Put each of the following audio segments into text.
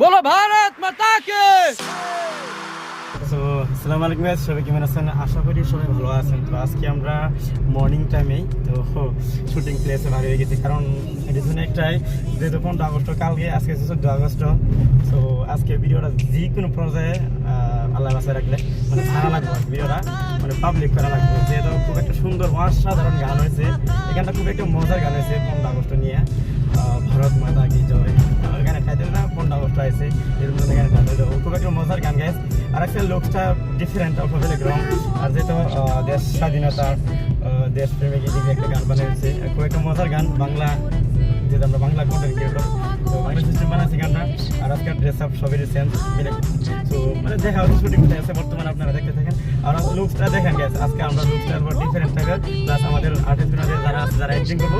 বলো, ভারত মাতা কে তো, আসসালামু আলাইকুম গাইস সবাই কেমন আছেন? আশা করি সবাই ভালো আছেন। তো আজকে আমরা মর্নিং টাইমেই তো শুটিং প্লেসে ভালো হয়ে গেছি। কারণ এটার জন্য একটাই, যেহেতু পনেরো আগস্ট কালকে, আজকে হচ্ছে চোদ্দ আগস্ট। তো আজকে ভিডিওটা যে কোনো পর্যায়ে আল্লাহ বাসায় রাখলে মানে ভালো লাগবে ভিডিওটা মানে পাবলিক করা লাগবে। যেহেতু খুব একটা সুন্দর, অসাধারণ গান হয়েছে। এখানটা খুব একটা মজার গান হয়েছে পনেরো আগস্ট নিয়ে। ভারত মাতা কি জয়। আর না ধরনের গানে খুব একটা মজার গান গাইছে আর একটা লোকটা ডিফারেন্ট অফ বেলেগ্রাম আর যেহেতু দেশ স্বাধীনতা দেশপ্রেমিক দেশ প্রেমিক এদিকে একটা গান বানিয়েছে, খুব একটা মজার গান, বাংলা যেহেতু আমরা বাংলা কন্টেন্ট ক্রিয়েটর তো বাংলা সিস্টেম বানাচ্ছি গানটা, আর আজকের ড্রেস আপ সবের সেন্স মিলে। তো মানে দেখা হচ্ছে শুটিং আছে বর্তমানে আপনারা দেখতে থাকেন। আর লুকসটা দেখেন গেছে আজকে আমরা লুকসটা অল্প ডিফারেন্ট থাকবে প্লাস আমাদের আর্টিস্টগুলো যারা আছে, যারা অ্যাক্টিং করব।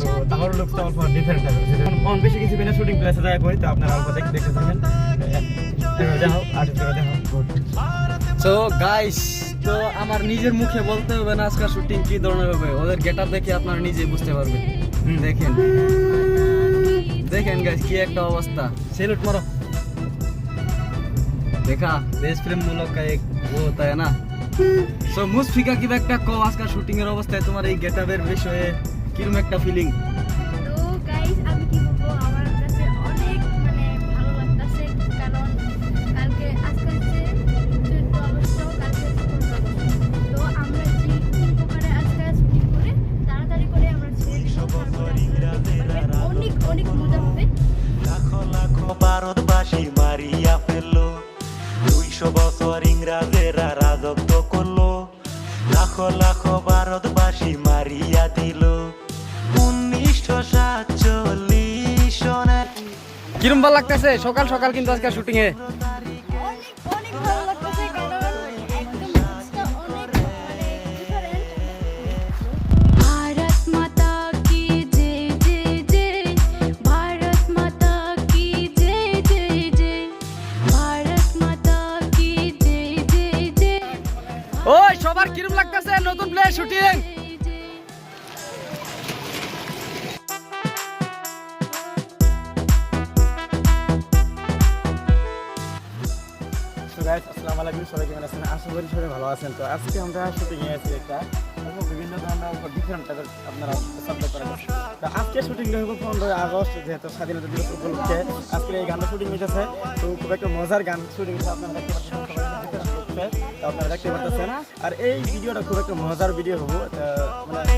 তো, তাহলে লুকসটা অল্প ডিফারেন্ট থাকবে কম, বেশি কিছু বিনা শুটিং প্লেসে দেখা করি, তো আপনারা অল্প দেখতে দেখতে থাকেন। দেখো দেখো তো গাইস তো আমার নিজের মুখে বলতে হবে না আজকাল শুটিং কি ধরনের হবে? ওদের গেটআপ দেখে আপনারা নিজে বুঝতে পারবেন। দেখেন। দেখেন গাইস কি একটা অবস্থা। সেলুট মারো। দেখা দেশ মূলক এক ও, তাই না? সো মুসফিকা কিবা একটা কো আজকাল শুটিং এর অবস্থায় তোমার এই গেটআপের বিষয়ে কীরকম একটা ফিলিং অনেক মজা হবে। লাখো লাখো ভারতবাসী মারিয়া ফেলল। দুইশো বছর ইংরাজেরা রাজত্ব করল। লাখো লাখো ভারতবাসী মারিয়া দিল। উনিশশো সাতচল্লিশ কিরম ভালো লাগতেছে? সকাল সকাল কিন্তু আজকে শুটিং এ অনেক অনেক আসসালামু আলাইকুম সবাই কেমন আছেন? আশা করি সবাই ভালো আছেন। তো আজকে আমরা শুটিং এ আছি একটা বিভিন্ন ধরনের ডিফারেন্ট আপনারা সাবজেক্ট করা যাচ্ছে তো আজকে শুটিংটা হবে পনেরোই আগস্ট, যেহেতু স্বাধীনতা দিবস উপলক্ষে আজকে এই গানটা শুটিং হইতেছে। তো খুব একটা মজার গান শুটিং আপনারা দেখতে পাচ্ছেন আপনারা দেখতে পাচ্ছেন। আর এই ভিডিওটা খুব একটা মজার ভিডিও হব মানে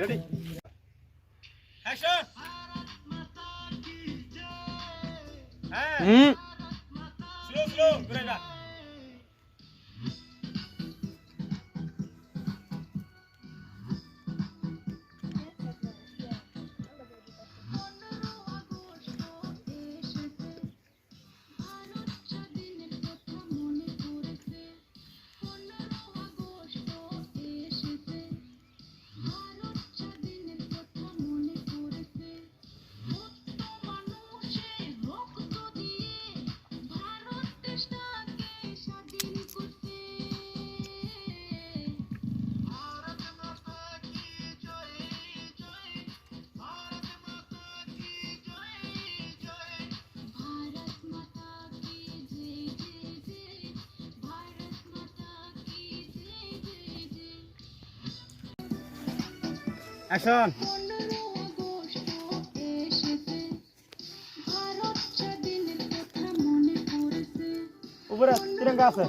রেডি অ্যাকশন হ্যাঁ। হুম? পড়েছে উপরে তিরঙ্গা আছে।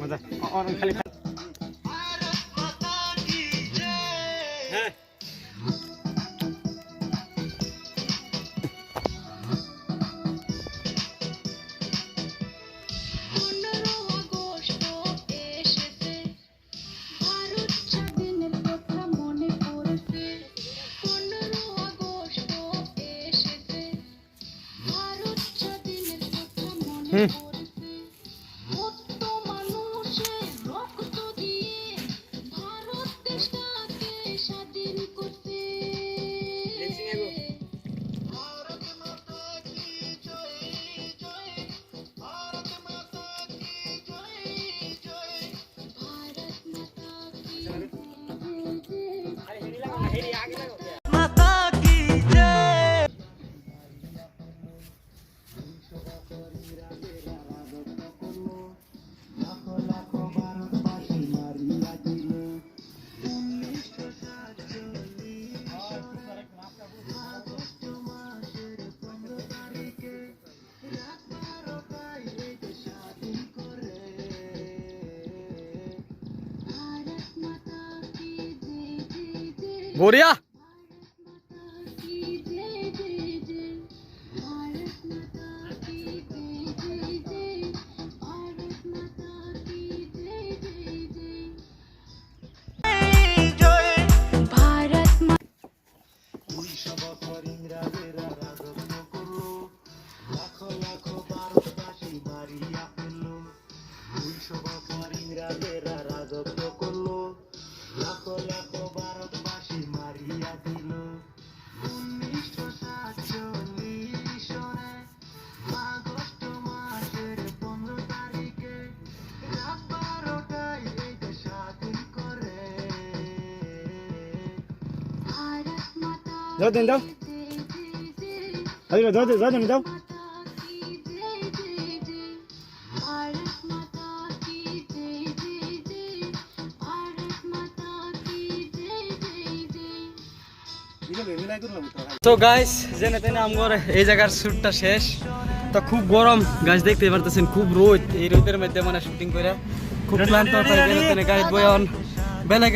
মজা। খালি Mm. গড়িয়া যাও দেন যাও আরে যাও যাও তো গাইস জেনে তেনে আমগর এই জায়গার শ্যুটটা শেষ। তো খুব গরম। গাছ দেখতে পারতেছেন, খুব রোদ। এই রোদের মধ্যে মানে শুটিং করে। খুব ক্লান্ত গাড়ি বয়ন। বেলেগ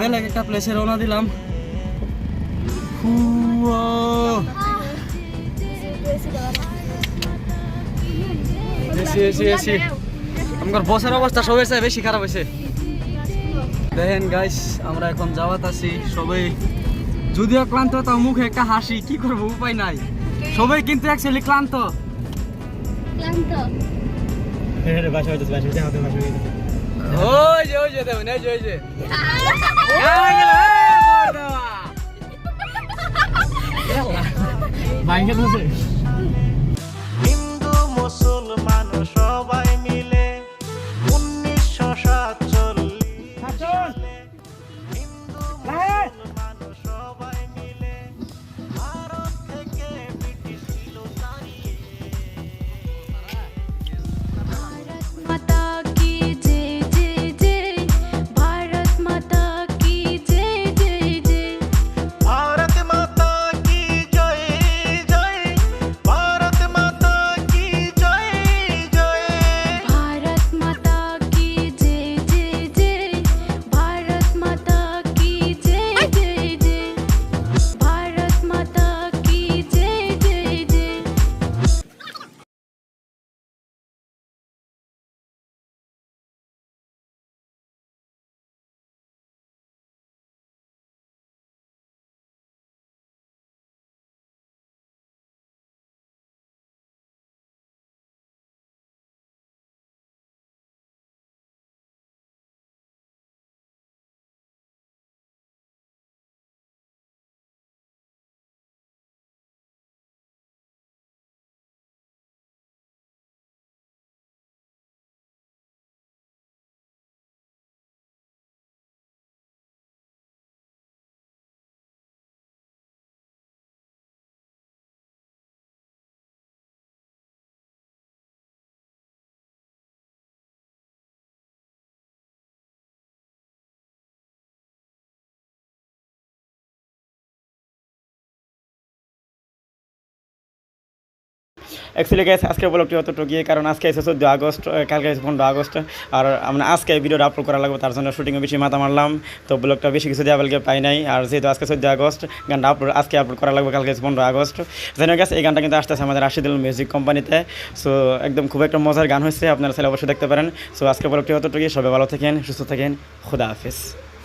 বেলেগ একটা প্লেসে রওনা দিলাম। ফুয়া। AC AC AC. আমার বসের অবস্থা সব হয়েছে বেশি খারাপ হয়েছে। দেখেন গাইস আমরা এখন যাওয়াত আছি সবাই যদিও ক্লান্ত তাও মুখে একটা হাসি। কি করব উপায় নাই। সবাই কিন্তু অ্যাকচুয়ালি ক্লান্ত। ক্লান্ত। হ্যাঁ হ্যাঁ ওই যে ওই যে দেখুন এই যে ওই যে। এই গেল, এই বড় দেওয়া। বাইকে অ্যাকচুয়ালি গ্যাস আজকে ব্লগটি অতটুকু কারণ আজকে এসে চোদ্দ আগস্ট কালকে এসে পনেরো আগস্ট, আর আমরা আজকে ভিডিওটা আপলোড করা লাগবে, তার জন্য শুটিংয়ে বেশি মাথা মারলাম। তো ব্লগটা বেশি কিছু দেওয়া বলকে পাই নাই, আর যেহেতু আজকে চোদ্দ আগস্ট, গানটা আপলোড আজকে আপলোড করা লাগবে, কালকে এসে পনেরো আগস্ট। জানি গেছে এই গানটা কিন্তু আসতেছে আমাদের রাশিদুল মিউজিক কোম্পানিতে সো একদম খুব একটা মজার গান হয়েছে, আপনারা ছেলে অবশ্যই দেখতে পারেন। সো আজকে ব্লগটি অতটুকু সবাই ভালো থাকেন, সুস্থ থাকেন, খুদা হাফিজ।